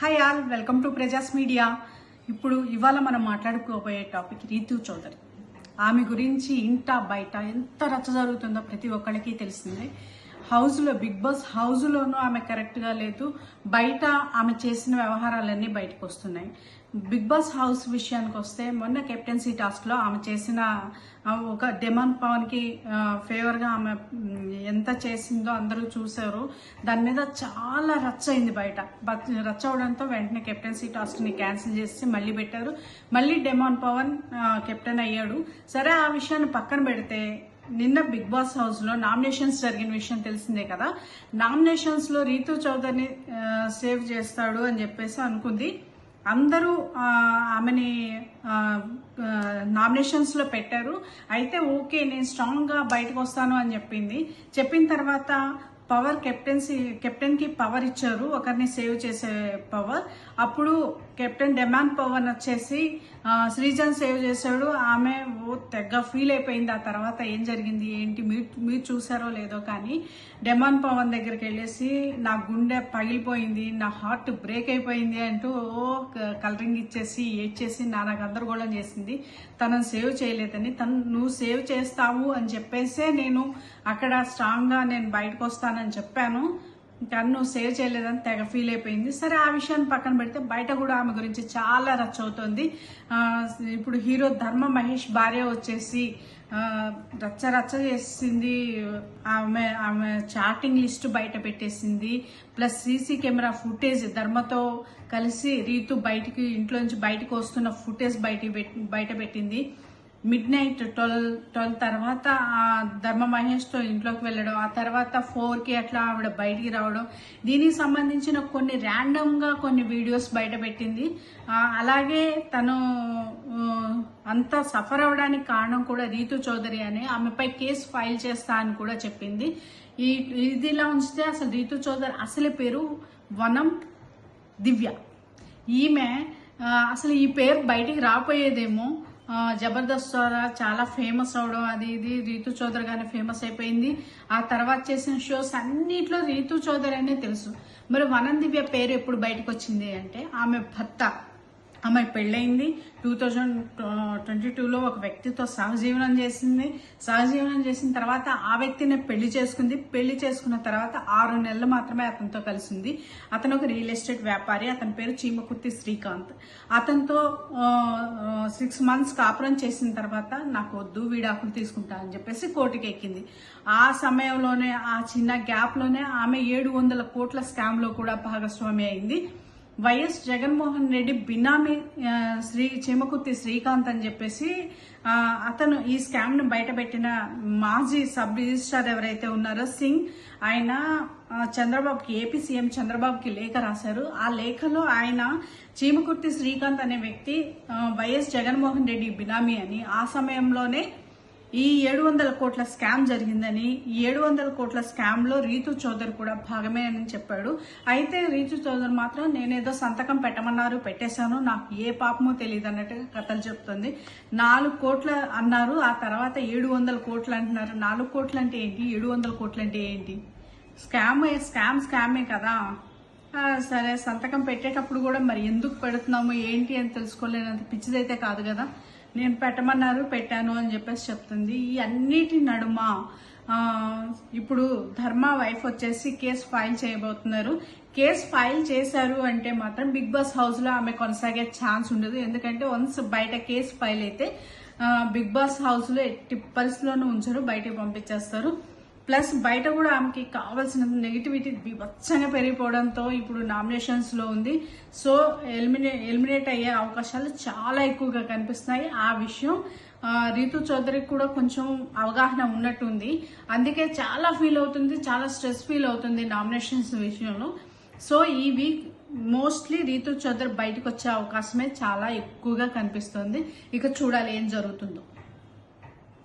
Hi all welcome to Prajas Media ఇప్పుడు ఇవాళ మనం మాట్లాడుకోబోయే టాపిక్ రీతు చౌదరి. ఆమె గురించి ఇంట బయట ఎంత రచ్చ జరుగుతుందో ప్రతి ఒక్కరికి తెలిసిందే. హౌస్లో బిగ్ బాస్ హౌస్లోనూ ఆమె కరెక్ట్గా లేదు. బయట ఆమె చేసిన వ్యవహారాలన్నీ బయటకు వస్తున్నాయి బిగ్ బాస్ హౌస్ విషయానికి వస్తే మొన్న కెప్టెన్సీ టాస్క్లో ఆమె చేసిన ఒక డెమాన్ పవన్కి ఫేవర్గా ఆమె ఎంత చేసిందో అందరూ చూశారు. దాని మీద చాలా రచ్చ అయింది బయట. రచ్చ అవడంతో వెంటనే కెప్టెన్సీ టాస్క్ని క్యాన్సిల్ చేసి మళ్ళీ పెట్టారు. మళ్ళీ డెమాన్ పవన్ కెప్టెన్ అయ్యాడు. సరే ఆ విషయాన్ని పక్కన పెడితే నిన్న బిగ్ బాస్ హౌస్లో నామినేషన్స్ జరిగిన విషయం తెలిసిందే కదా. నామినేషన్స్లో రీతు చౌదరిని సేవ్ చేస్తాడు అని చెప్పేసి అనుకుంది. అందరూ ఆమెని నామినేషన్స్లో పెట్టారు. అయితే ఓకే నేను స్ట్రాంగ్గా బయటకు వస్తాను అని చెప్పింది. చెప్పిన తర్వాత పవర్ కెప్టెన్సీ కెప్టెన్కి పవర్ ఇచ్చారు. ఒకరిని సేవ్ చేసే పవర్. అప్పుడు కెప్టెన్ డెమాన్ పవర్ వచ్చేసి శ్రీజన్ సేవ్ చేశాడు. ఆమె ఓ తెగ ఫీల్ అయిపోయింది. ఆ తర్వాత ఏం జరిగింది? ఏంటి? మీరు మీరు చూసారో లేదో కానీ డెమాన్ పవన్ దగ్గరికి వెళ్ళేసి నా గుండె పగిలిపోయింది. నా హార్ట్ బ్రేక్ అయిపోయింది అంటూ ఓ కలరింగ్ ఇచ్చేసి ఏడ్చేసి నాకు గందరగోళం చేసింది. తనను సేవ్ చేయలేదని తను నువ్వు సేవ్ చేస్తావు అని చెప్పేసే నేను అక్కడ స్ట్రాంగ్గా నేను బయటకు వస్తాను చేస్తానని చెప్పాను. ఇంకా నువ్వు సేవ్ చేయలేదని తెగ ఫీల్ అయిపోయింది. సరే ఆ విషయాన్ని పక్కన పెడితే బయట కూడా ఆమె గురించి చాలా రచ్చ అవుతుంది. ఇప్పుడు హీరో ధర్మ మహేష్ భార్య వచ్చేసి రచ్చ రచ్చ చేసింది. ఆమె ఆమె చాటింగ్ లిస్ట్ బయట పెట్టేసింది. ప్లస్ సీసీ కెమెరా ఫుటేజ్ ధర్మతో కలిసి రీతు బయటికి ఇంట్లోంచి బయటకు వస్తున్న ఫుటేజ్ బయట బయట పెట్టింది. మిడ్ నైట్ ట్వెల్వ్ ట్వెల్వ్ తర్వాత ఆ ధర్మ మహేష్తో ఇంట్లోకి వెళ్ళడం ఆ తర్వాత ఫోర్కి అట్లా ఆవిడ బయటికి రావడం దీనికి సంబంధించిన కొన్ని ర్యాండమ్గా కొన్ని వీడియోస్ బయట పెట్టింది. అలాగే తను అంత సఫర్ అవడానికి కారణం కూడా రీతు చౌదరి అని ఆమెపై కేసు ఫైల్ చేస్తా అని కూడా చెప్పింది. ఈ ఇదిలా ఉంచితే అసలు రీతు చౌదరి అసలు పేరు వనం దివ్య. ఈమె అసలు ఈ పేరు బయటికి రాపోయేదేమో జబర్దస్త్ ద్వారా చాలా ఫేమస్ అవడం అది ఇది. రీతు చౌదరి గానే ఫేమస్ అయిపోయింది. ఆ తర్వాత చేసిన షోస్ అన్నిట్లో రీతు చౌదరి అనే తెలుసు. మరి వనం దివ్య పేరు ఎప్పుడు బయటకు వచ్చింది అంటే ఆమె భర్త. ఆమె పెళ్ళయింది. టూ థౌజండ్ ట్వంటీ టూలో ఒక వ్యక్తితో సహజీవనం చేసింది. సహజీవనం చేసిన తర్వాత ఆ వ్యక్తిని పెళ్ళి చేసుకుంది. పెళ్ళి చేసుకున్న తర్వాత ఆరు నెలలు మాత్రమే అతనితో కలిసింది. అతను ఒక రియల్ ఎస్టేట్ వ్యాపారి. అతని పేరు చీమకుర్తి శ్రీకాంత్. అతనితో సిక్స్ మంత్స్ కాపురం చేసిన తర్వాత నాకు వద్దు వీడాకులు తీసుకుంటా అని చెప్పేసి కోర్టుకి ఎక్కింది ఆ సమయంలోనే ఆ చిన్న గ్యాప్లోనే ఆమె ఏడు వందల కోట్ల స్కామ్లో కూడా భాగస్వామి అయింది. వైఎస్ జగన్మోహన్ రెడ్డి బినామీ శ్రీ చేమకుర్తి శ్రీకాంత్ అని చెప్పేసి అతను ఈ స్కామ్ను బయటపెట్టిన మాజీ సబ్ రిజిస్ట్రార్ ఎవరైతే ఉన్నారో సింగ్ ఆయన చంద్రబాబుకి ఏపీ సీఎం చంద్రబాబుకి లేఖ రాశారు. ఆ లేఖలో ఆయన చీమకుర్తి శ్రీకాంత్ అనే వ్యక్తి వైఎస్ జగన్మోహన్ రెడ్డి బినామీ అని ఆ సమయంలోనే ఈ ఏడు వందల కోట్ల స్కామ్ జరిగిందని ఈ ఏడు వందల కోట్ల స్కామ్లో రీతు చౌదరి కూడా భాగమే అని చెప్పాడు. అయితే రీతు చౌదరి మాత్రం నేనేదో సంతకం పెట్టమన్నారు పెట్టేశాను నాకు ఏ పాపమో తెలియదు అన్నట్టుగా కథలు చెప్తుంది. నాలుగు కోట్ల అన్నారు ఆ తర్వాత ఏడు వందల కోట్లు అంటున్నారు. నాలుగు కోట్లు అంటే ఏంటి? ఏడు వందల కోట్లు అంటే ఏంటి? స్కామ్ స్కామ్ స్కామే కదా. సరే సంతకం పెట్టేటప్పుడు కూడా మరి ఎందుకు పెడుతున్నాము ఏంటి అని తెలుసుకోలేనంత పిచ్చిదైతే కాదు కదా. నేను పెట్టమన్నారు పెట్టాను అని చెప్పేసి చెప్తుంది. ఈ అన్నిటి నడుమ ఇప్పుడు ధర్మ వైఫ్ వచ్చేసి కేసు ఫైల్ చేయబోతున్నారు. కేసు ఫైల్ చేశారు అంటే మాత్రం బిగ్ బాస్ హౌస్లో ఆమె కొనసాగే ఛాన్స్ ఉండదు. ఎందుకంటే వన్స్ బయట కేసు ఫైల్ అయితే బిగ్ బాస్ హౌస్లో ఎట్టి పరిస్థితుల్లోనూ ఉంచరు బయటకు పంపించేస్తారు. ప్లస్ బయట కూడా ఆమెకి కావాల్సిన నెగిటివిటీ బీభత్సంగా పెరిగిపోవడంతో ఇప్పుడు నామినేషన్స్లో ఉంది. సో ఎలిమినే ఎలిమినేట్ అయ్యే అవకాశాలు చాలా ఎక్కువగా కనిపిస్తున్నాయి. ఆ విషయం రీతు చౌదరికి కూడా కొంచెం అవగాహన ఉన్నట్టుంది. అందుకే చాలా ఫీల్ అవుతుంది చాలా స్ట్రెస్ ఫీల్ అవుతుంది నామినేషన్స్ విషయంలో. సో ఈ వీక్ మోస్ట్లీ రీతు చౌదరి బయటకు వచ్చే అవకాశమే చాలా ఎక్కువగా కనిపిస్తుంది. ఇక చూడాలి ఏం జరుగుతుందో.